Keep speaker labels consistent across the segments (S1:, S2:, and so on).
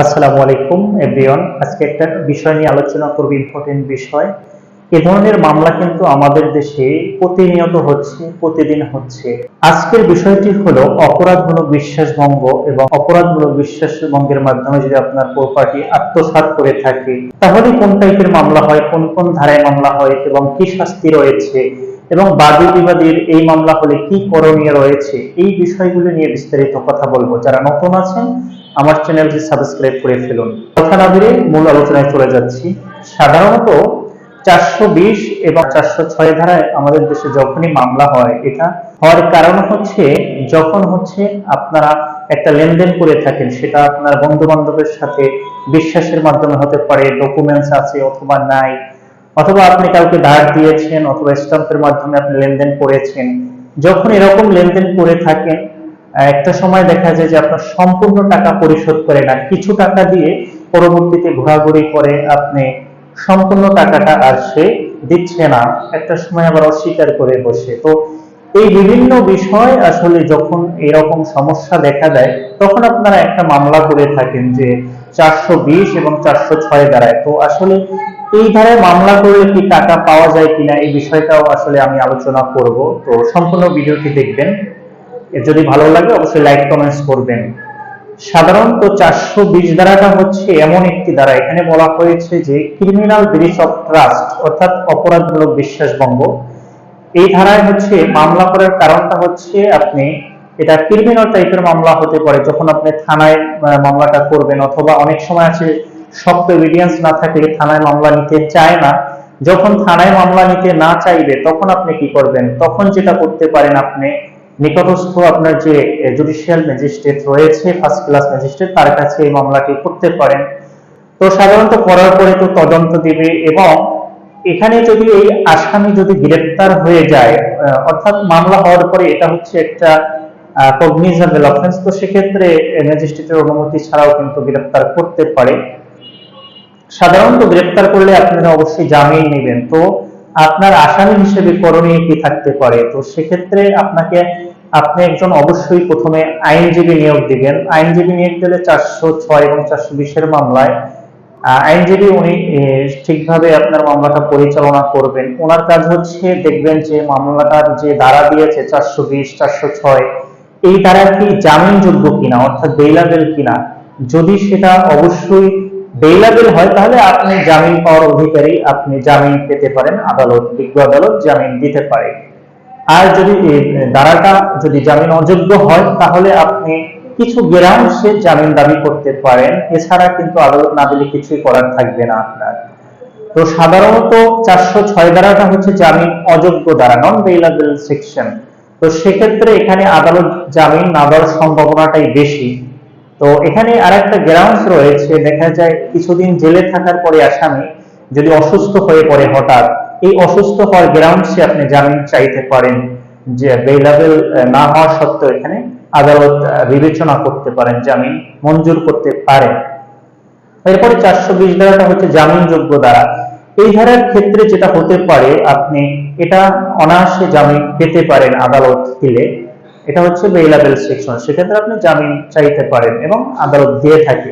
S1: আসসালামু আলাইকুম এভরিওয়ান আজকে একটা বিষয় নিয়ে আলোচনা করব ইম্পর্টেন্ট বিষয়। এ ধরনের মামলা কিন্তু আমাদের দেশে প্রতিনিয়ত হচ্ছে, প্রতিদিন হচ্ছে। আজকের বিষয়টি হলো অপরাধমূলক বিশ্বাসভঙ্গ এবং অপরাধমূলক বিশ্বাসভঙ্গের মাধ্যমে যদি আপনার প্রপার্টি আত্মসাৎ করে থাকে, তাহলে কোন টাইপের মামলা হয়, কোন কোন ধারায় মামলা হয় এবং কি শাস্তি রয়েছে এবং বাদী বিবাদীর এই মামলা হলে কি করণীয় রয়েছে, এই বিষয়গুলো নিয়ে বিস্তারিত কথা বলব। যারা নতুন আছেন আমার চ্যানেলটি সাবস্ক্রাইব করে ফেলুন। কথা না বেড়ে মূল আলোচনায় চলে যাচ্ছি। সাধারণত চারশো বিশ এবং চারশো ছয় ধারায় আমাদের দেশে যখনই মামলা হয়, এটা হওয়ার কারণ হচ্ছে যখন হচ্ছে আপনারা একটা লেনদেন করে থাকেন, সেটা আপনার বন্ধু বান্ধবের সাথে বিশ্বাসের মাধ্যমে হতে পারে ডকুমেন্টস আছে অথবা নাই, অথবা আপনি কাউকে ধার দিয়েছেন অথবা স্টাম্পের মাধ্যমে আপনি লেনদেন করেছেন। যখন এরকম লেনদেন করে থাকেন একটা সময় দেখা যায় যে আপনার সম্পূর্ণ টাকা পরিশোধ করে না, কিছু টাকা দিয়ে পরবর্তীতে ঘোরাঘুরি করে আপনি সম্পূর্ণ টাকাটা আর সে দিচ্ছে না, একটা সময় আবার অস্বীকার করে বসে। তো এই বিভিন্ন বিষয় আসলে যখন এরকম সমস্যা দেখা দেয়, তখন আপনারা একটা মামলা করে থাকেন যে চারশো বিশ এবং চারশো ছয় ধারায়। তো আসলে এই ধারায় মামলা করলে কি টাকা পাওয়া যায় কিনা, এই বিষয়টাও আসলে আমি আলোচনা করব। তো সম্পূর্ণ ভিডিওটি দেখবেন। যদি ভালো লাগে, অবশ্যই লাইক কমেন্টস করবেন। সাধারণত চারশো বিশ ধারাটা হচ্ছে এমন একটি ধারা। এখানে বলা হয়েছে যে ক্রিমিনাল ব্রিচ অফ ট্রাস্ট অর্থাৎ অপরাধমূলক বিশ্বাসভঙ্গ এই ধারায় হচ্ছে মামলা করার কারণটা হচ্ছে আপনি, এটা ক্রিমিনাল টাইপের মামলা হতে পারে। যখন আপনি থানায় মামলাটা করবেন, অথবা অনেক সময় আছে শক্ত এভিডেন্স না থাকলে থানায় মামলা নিতে চায় না। যখন থানায় মামলা নিতে না চাইবে, তখন আপনি কি করবেন? তখন যেটা করতে পারেন আপনি নিকটস্থ আপনার যে জুডিশিয়াল ম্যাজিস্ট্রেট রয়েছে ফার্স্ট ক্লাস ম্যাজিস্ট্রেট তার কাছে এই মামলাটি করতে পারেন। তো সাধারণত করার পরে তো তদন্ত দিবে এবং এখানে যদি এই আসামি যদি গ্রেপ্তার হয়ে যায় অর্থাৎ মামলা হওয়ার পরে এটা হচ্ছে একটা অফেন্স তো সেক্ষেত্রে ম্যাজিস্ট্রেটের অনুমতি ছাড়াও কিন্তু গ্রেপ্তার করতে পারে। সাধারণত গ্রেপ্তার করলে আপনারা অবশ্যই জামিন নেবেন। তো আপনার আসামি হিসেবে করণীয় কি থাকতে পারে? তো সেক্ষেত্রে আপনাকে আপনি একজন অবশ্যই প্রথমে আইনজীবী নিয়োগ দিবেন। আইনজীবী নিয়োগ দিলে চারশো ছয় এবং চারশো বিশের মামলায় আইনজীবী উনি ঠিকভাবে আপনার মামলাটা পরিচালনা করবেন। ওনার কাজ হচ্ছে দেখবেন যে মামলাটার যে ধারা দিয়েছে চারশো বিশ, চারশো ছয়, এই ধারা কি জামিনযোগ্য কিনা, অর্থাৎ বেইলাবেল কিনা? যদি সেটা অবশ্যই বেইলাবেল হয়, তাহলে আপনি জামিন পাওয়ার অধিকারী আপনি জামিন পেতে পারেন, আদালত, বিজ্ঞ আদালত জামিন দিতে পারে। আর যদি ধারাটা যদি জামিন অযোগ্য হয়, তাহলে আপনি কিছু গ্রাউন্ডসে জামিন দাবি করতে পারেন। এছাড়া কিন্তু আদালত না দিলে কিছুই করার থাকবে না আপনার। তো সাধারণত চারশো ছয় ধারাটা হচ্ছে জামিন অযোগ্য ধারা নন বেইলাবেল সেকশন তো সেক্ষেত্রে এখানে আদালত জামিন না দেওয়ার সম্ভাবনাটাই বেশি। তো এখানে আর একটা গ্রাউন্ডস রয়েছে, দেখা যায় কিছুদিন জেলে থাকার পরে আসামি যদি অসুস্থ হয়ে পড়ে হঠাৎ এই অসুস্থ হওয়ার গ্রাউন্ডসে আপনি জামিন চাইতে পারেন যে বেইলাবেল না হওয়া সত্ত্বেও এখানে আদালত বিবেচনা করতে পারেন জামিন মঞ্জুর করতে পারেন এরপরে চারশো বিশ ধারাটা হচ্ছে জামিনযোগ্য ধারা এই ধারার ক্ষেত্রে যেটা হতে পারে, আপনি এটা অনায়াসে জামিন পেতে পারেন আদালত দিলে। এটা হচ্ছে বেইলাবেল সেকশন সেক্ষেত্রে আপনি জামিন চাইতে পারেন এবং আদালত দিয়ে থাকে।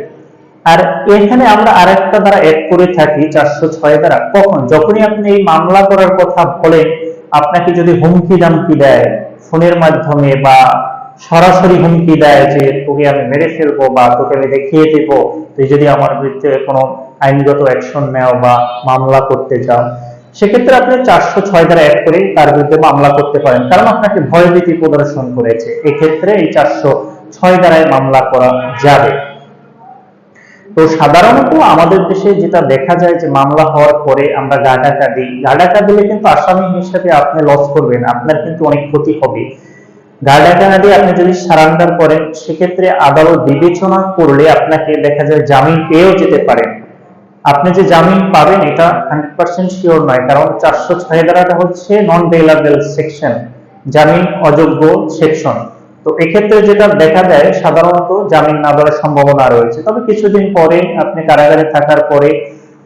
S1: আর এখানে আমরা আরেকটা দ্বারা অ্যাড করে থাকি, চারশো ছয় দ্বারা। কখন? যখনই আপনি এই মামলা করার কথা বলেন, আপনাকে যদি হুমকি দামকি দেয়, ফোনের মাধ্যমে বা সরাসরি হুমকি দেয় যে, তোকে আমি মেরে ফেলব বা তোকে আমি দেখিয়ে দেবো, তুই যদি আমার বিরুদ্ধে কোনো আইনগত অ্যাকশন নেও বা মামলা করতে চাও, সেক্ষেত্রে আপনি চারশো ছয় দ্বারা অ্যাড করে তার বিরুদ্ধে মামলা করতে পারেন। কারণ আপনাকে ভয়ভীতি প্রদর্শন করেছে। এক্ষেত্রে এই চারশো ছয় দ্বারায় মামলা করা যাবে। তো সাধারণত আমাদের দেশে যেটা দেখা যায় যে মামলা হওয়ার পরে আমরা গা ডাকা দিই। গা ডাকা দিলে কিন্তু আসামি হিসেবে আপনি লস করবেন, আপনার কিন্তু অনেক ক্ষতি হবে। গা ডাকা না দিয়ে আপনি যদি সারান্ডার করেন, সেক্ষেত্রে আদালত বিবেচনা করলে আপনাকে দেখা যায় জামিন পেয়েও যেতে পারেন আপনি যে জামিন পাবেন, এটা হান্ড্রেড পার্সেন্ট শিওর নয়, কারণ চারশো ছয় ধারাটা হচ্ছে নন বেইলাবেল সেকশন জামিন অযোগ্য সেকশন তো এক্ষেত্রে যেটা দেখা যায়, সাধারণত জামিন না দেওয়ার সম্ভাবনা রয়েছে। তবে কিছুদিন পরে আপনি কারাগারে থাকার পরে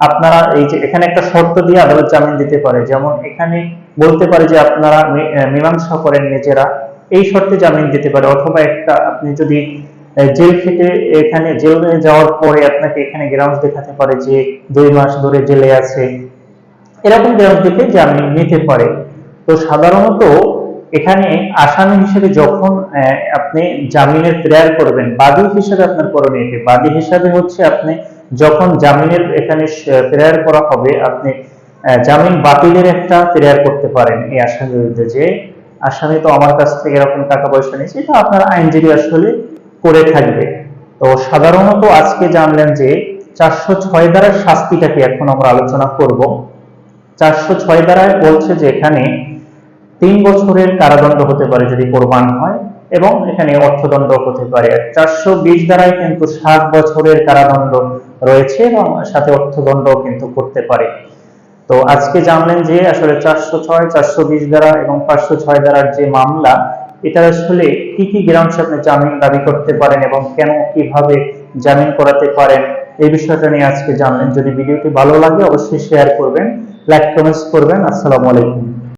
S1: আপনারা এই যে, এখানে একটা শর্ত দিয়ে আদালত জামিন দিতে পারে। যেমন এখানে বলতে পারে যে আপনারা মীমাংসা করেন নিজেরা। এই শর্তে জামিন দিতে পারে। অথবা একটা, আপনি যদি জেল খেটে এখানে, জেলে যাওয়ার পরে আপনাকে এখানে গ্রাউন্ড দেখাতে পারে যে দুই মাস ধরে জেলে আছে। এরকম গ্রাউন্ড থেকে জামিন নিতে পারে। তো সাধারণত এখানে আসামি হিসেবে যখন আপনি জামিনের প্রেয়ার করবেন। বাদী হিসাবে আপনার করণীয় কি? বাদী হিসাবে হচ্ছে আপনি যখন জামিনের এখানে প্রেয়ার করা হবে, আপনি জামিন বাতিলের একটা প্রেয়ার করতে পারেন। এই আসামির বিরুদ্ধে যে, আসামি তো আমার কাছ থেকে এরকম টাকা পয়সা নিয়েছে, এটা আপনার আইনজীবী আসলে করে থাকবে। তো সাধারণত আজকে জানলেন যে, চারশো ছয় দ্বারা শাস্তিটা কি এখন আমরা আলোচনা করব। চারশো ছয় দ্বারায় বলছে যে, এখানে তিন বছরের কারাদণ্ড হতে পারে যদি কোরবান হয়। এবং এখানে অর্থদণ্ড হতে পারে। চারশো বিশ দ্বারায় কিন্তু সাত বছরের কারাদণ্ড রয়েছে এবং সাথে অর্থদণ্ড কিন্তু করতে পারে। তো আজকে জানলেন যে আসলে চারশো ছয়, চারশো বিশ দ্বারা এবং পাঁচশো ছয় দ্বারার যে মামলা, এটা আসলে কি কি গ্রাউন্ডস আপনি জামিন দাবি করতে পারেন এবং কেন কীভাবে জামিন করাতে পারেন, এই বিষয়টা নিয়ে আজকে জানলেন। যদি ভিডিওটি ভালো লাগে, অবশ্যই শেয়ার করবেন লাইক কমেন্টস করবেন। আসসালামু আলাইকুম।